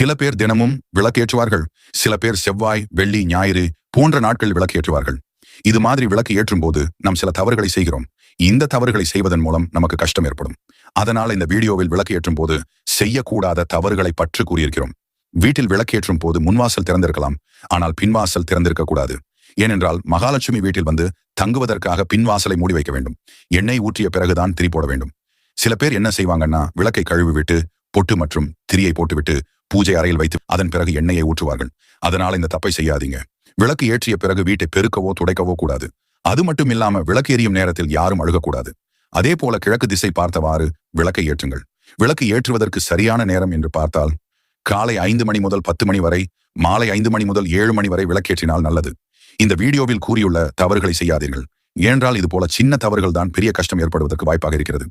சில பேர் தினமும் விளக்கேற்றுவார்கள். சில பேர் செவ்வாய் வெள்ளி ஞாயிறு போன்ற நாட்கள் விளக்கேற்றுவார்கள். இது மாதிரி விளக்கு ஏற்றும் போது நாம் சில தவறுகளை செய்கிறோம். இந்த தவறுகளை செய்வதன் மூலம் நமக்கு கஷ்டம் ஏற்படும். அதனால் இந்த வீடியோவில் விளக்கு ஏற்றும் போது செய்யக்கூடாத தவறுகளை பற்றி கூறியிருக்கிறோம். வீட்டில் விளக்கேற்றும் போது முன்வாசல் திறந்திருக்கலாம். ஆனால் பின்வாசல் திறந்திருக்க கூடாது. ஏனென்றால் மகாலட்சுமி வீட்டில் வந்து தங்குவதற்காக பின்வாசலை மூடி வைக்க வேண்டும். எண்ணெய் ஊற்றிய பிறகுதான் திரி போட வேண்டும். சில பேர் என்ன செய்வாங்கன்னா விளக்கை கழுவி விட்டு பொட்டு மற்றும் திரியை போட்டுவிட்டு பூஜை அறையில் வைத்து அதன் பிறகு எண்ணெயை ஊற்றுவார்கள். அதனால் இந்த தப்பை செய்யாதீங்க. விளக்கு ஏற்றிய பிறகு வீட்டை பெருக்கவோ துடைக்கவோ கூடாது. அது மட்டும் இல்லாம விளக்கு எரியும் நேரத்தில் யாரும் அழுகக்கூடாது. அதே போல கிழக்கு திசை பார்த்தவாறு விளக்கை ஏற்றுங்கள். விளக்கு ஏற்றுவதற்கு சரியான நேரம் என்று பார்த்தால் காலை ஐந்து மணி முதல் பத்து மணி வரை மாலை ஐந்து மணி முதல் ஏழு மணி வரை விளக்கேற்றினால் நல்லது. இந்த வீடியோவில் கூறியுள்ள தவறுகளை செய்யாதீர்கள். ஏனென்றால் இது போல சின்ன தவறுகள் தான் பெரிய கஷ்டம் ஏற்படுவதற்கு வாய்ப்பாக இருக்கிறது.